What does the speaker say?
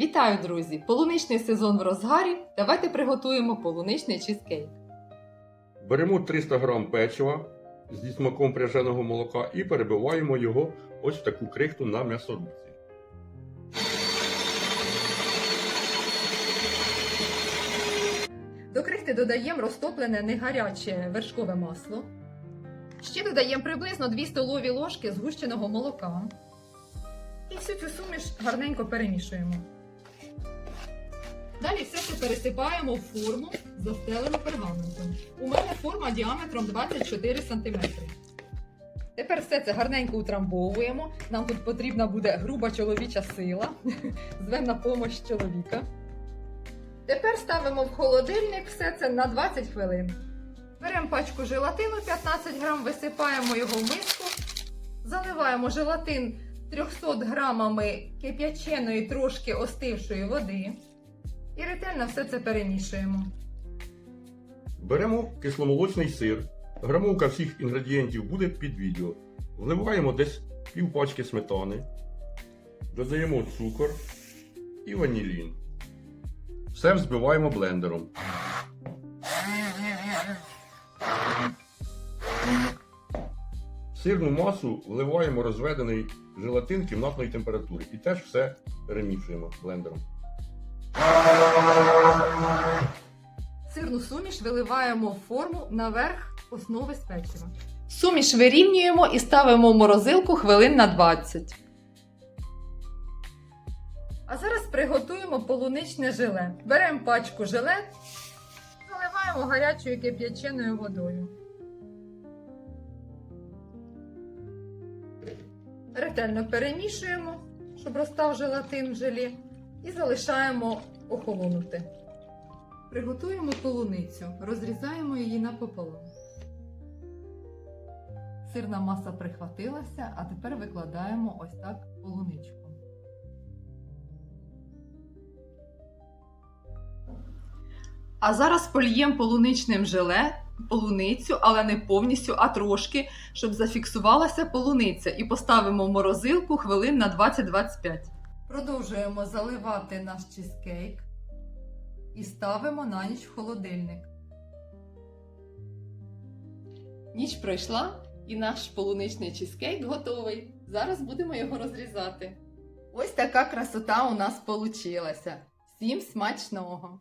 Вітаю, друзі! Полуничний сезон в розгарі. Давайте приготуємо полуничний чизкейк. Беремо 300 г печива зі смаком пряженого молока і перебиваємо його ось в таку крихту на м'ясорубці. До крихти додаємо розтоплене негаряче вершкове масло. Ще додаємо приблизно 2 столові ложки згущеного молока. І всю цю суміш гарненько перемішуємо. Далі все це пересипаємо в форму, застелену пергаментом. У мене форма діаметром 24 см. Тепер все це гарненько утрамбовуємо. Нам тут потрібна буде груба чоловіча сила. Звем на допомогу чоловіка. Тепер ставимо в холодильник все це на 20 хвилин. Беремо пачку желатину 15 грам, висипаємо його в миску, заливаємо желатин 300 грамами кип'яченої трошки остившої води і ретельно все це перемішуємо. Беремо кисломолочний сир. Грамовка всіх інгредієнтів буде під відео. Вливаємо десь пів пачки сметани. Додаємо цукор і ванілін. Все взбиваємо блендером. Сирну масу вливаємо розведений желатин кімнатної температури і теж все перемішуємо блендером. Сирну суміш виливаємо в форму наверх основи з печива. Суміш вирівнюємо і ставимо в морозилку хвилин на 20. А зараз приготуємо полуничне желе. Беремо пачку желе, заливаємо гарячою кип'яченою водою. Ретельно перемішуємо, щоб розстав желатин в желі, і залишаємо охолонути. Приготуємо полуницю, розрізаємо її напополам. Сирна маса прихватилася, а тепер викладаємо ось так полуничку. А зараз польємо полуничним желе полуницю, але не повністю, а трошки, щоб зафіксувалася полуниця, і поставимо в морозилку хвилин на 20-25. Продовжуємо заливати наш чизкейк і ставимо на ніч в холодильник. Ніч пройшла, і наш полуничний чизкейк готовий. Зараз будемо його розрізати. Ось така красота у нас получилася. Всім смачного!